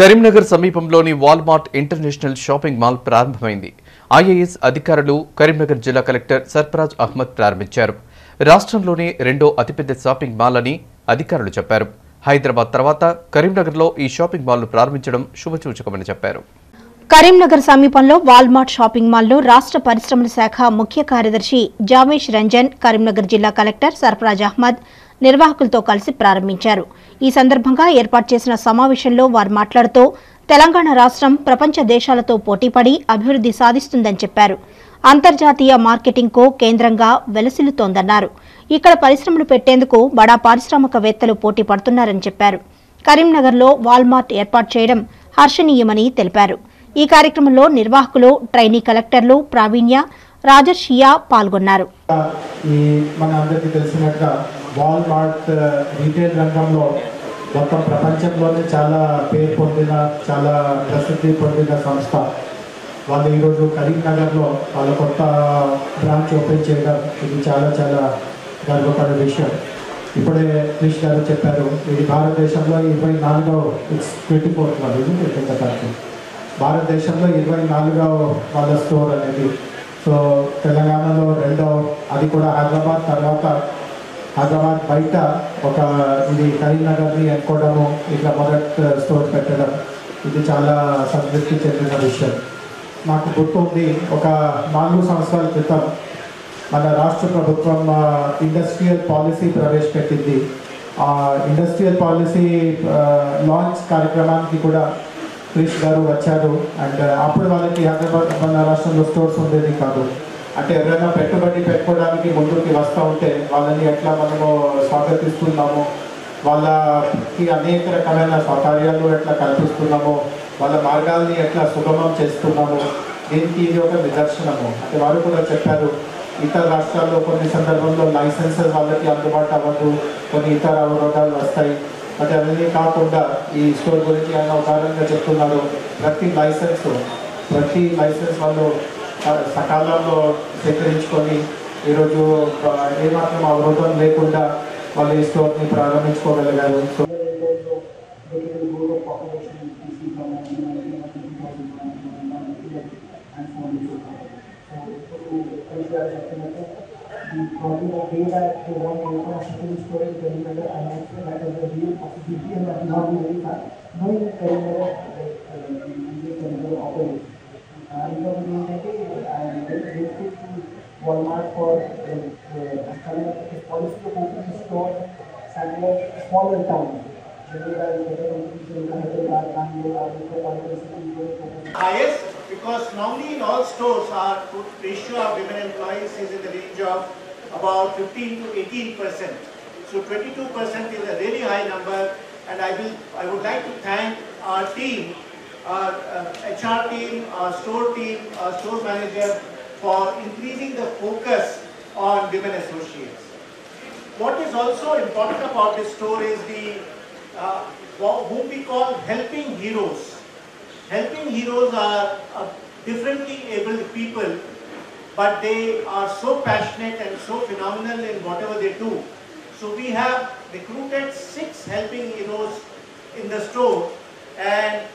కరీంనగర్ సమీపంలోని Walmart international shopping mall ప్రారంభమైంది. IAS అధికారులు కరీంనగర్ జిల్లా కలెక్టర్ సర్ఫరాజ్ అహ్మద్ ప్రారంభించారు. రాష్ట్రంలోనే రెండో అతిపెద్ద షాపింగ్ మాల్ అని అధికారులు చెప్పారు. హైదరాబాద్ తర్వాత కరీంనగర్లో ఈ షాపింగ్ మాల్ను ప్రారంభించడం శుభసూచకమని చెప్పారు. కరీంనగర్ సమీపంలో వాల్మార్ట్ షాపింగ్ మాల్లో రాష్ట్ర పరిశ్రమల శాఖ ముఖ్య కార్యదర్శి జావేష్ రంజన్ కరీంనగర్ జిల్లా కలెక్టర్ సర్ఫరాజ్ అహ్మద్ నిర్వాహకులతో కలిసి ప్రారంభించారు. ఈ సందర్భంగా ఏర్పాటు చేసిన సమావేశంలో వారు మాట్లాడుతూ తెలంగాణ రాష్ట్రం ప్రపంచ దేశాలతో పోటీపడి అభివృద్ధి సాధిస్తుందని చెప్పారు. అంతర్జాతీయ మార్కెటింగ్కు కేంద్రంగా వెలసిల్లుతోందన్నారు. ఇక్కడ పరిశ్రమలు పెట్టేందుకు బడా పారిశ్రామికవేత్తలు పోటీ పడుతున్నారని చెప్పారు. కరీంనగర్లో వాల్మార్ట్ ఏర్పాటు చేయడం హర్షణీయమని తెలిపారు. ఈ కార్యక్రమంలో నిర్వాహకులు ట్రైనీ కలెక్టర్లు ప్రావీణ్య రాజర్షియా పాల్గొన్నారు. వాల్మార్ట్ రీటైల్ uh, రంగంలో మొత్తం ప్రపంచంలోనే చాలా పేరు పొందిన చాలా ప్రసిద్ధి పొందిన సంస్థ. వాళ్ళు ఈరోజు కరీంనగర్లో వాళ్ళ కొత్త బ్రాంచ్ ఓపెన్ చేయడం ఇది చాలా చాలా గర్వపడే విషయం. ఇప్పుడే క్రిష్ గారు చెప్పారు ఇది భారతదేశంలో ఇరవై నాలుగవ ఇట్స్ ట్వంటీ ఫోర్త్ వాళ్ళు ఇది కంట్రీ భారతదేశంలో ఇరవై నాలుగవ వాళ్ళ స్టోర్ అనేది. సో తెలంగాణలో రెండవ అది కూడా హైదరాబాద్ తర్వాత హైదరాబాద్ బయట ఒక ఇది కరీంనగర్ని ఎన్నుకోవడము ఇట్లా మొదటి స్టోర్ పెట్టడం ఇది చాలా సంతృప్తి చెందిన విషయం. నాకు గుర్తుంది ఒక నాలుగు సంవత్సరాల క్రితం మన రాష్ట్ర ప్రభుత్వం ఇండస్ట్రియల్ పాలసీ ప్రవేశపెట్టింది. ఆ ఇండస్ట్రియల్ పాలసీ లాంచ్ కార్యక్రమానికి కూడా క్రిష్ గారు వచ్చారు. అండ్ అప్పుడు వాళ్ళకి హైదరాబాద్ మన రాష్ట్రంలో స్టోర్స్ ఉండేది కాదు. అంటే ఎవరైనా పెట్టుబడి పెట్టుకోవడానికి ముందుకి వస్తూ ఉంటే వాళ్ళని ఎట్లా మనము స్వాగతిస్తున్నాము? వాళ్ళకి అనేక రకమైన సౌకర్యాలు ఎట్లా కల్పిస్తున్నాము? వాళ్ళ మార్గాల్ని ఎట్లా సుగమం చేస్తున్నాము? దీనికి ఇది ఒక నిదర్శనము. అంటే వారు కూడా చెప్పారు ఇతర రాష్ట్రాల్లో కొన్ని సందర్భంలో లైసెన్సెస్ వాళ్ళకి అందుబాటు అవ్వదు కొన్ని ఇతర అవరోధాలు వస్తాయి. అంటే అవన్నీ కాకుండా ఈ స్టోర్ గురించి ఆయన ఉదాహరణగా చెప్తున్నారు ప్రతి లైసెన్స్ ప్రతి లైసెన్స్ వాళ్ళు సకాలంలో సేకరించుకొని ఈరోజు ఆ, ఏమాత్రం అవరోధం లేకుండా వాళ్ళు ఈ స్టోర్ని ప్రారంభించుకోగలిగారు so the problem of way that they want to open a second storage perimeter and also that is the real possibility and that is not very fast. Knowing the perimeter, like, uh, the user perimeter operates. Uh, ఇంకొకటి Walmart for uh, to the store smaller town. Highest because normally in all stores our ratio of women employees is in the range of about 15 to 18 percent. So 22 percent is a really high number and I will I would like to thank our team, our uh, HR team, our store team, our store manager, for increasing the focus on women associates. What is also important about this store is the uh, whom we call helping heroes. Helping heroes are uh, differently abled people, but they are so passionate and so phenomenal in whatever they do. So we have recruited six helping heroes in the store, and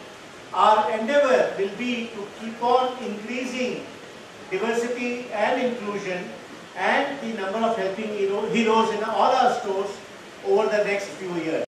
our endeavor will be to keep on increasing diversity and inclusion and the number of helping heroes in all our stores over the next few years.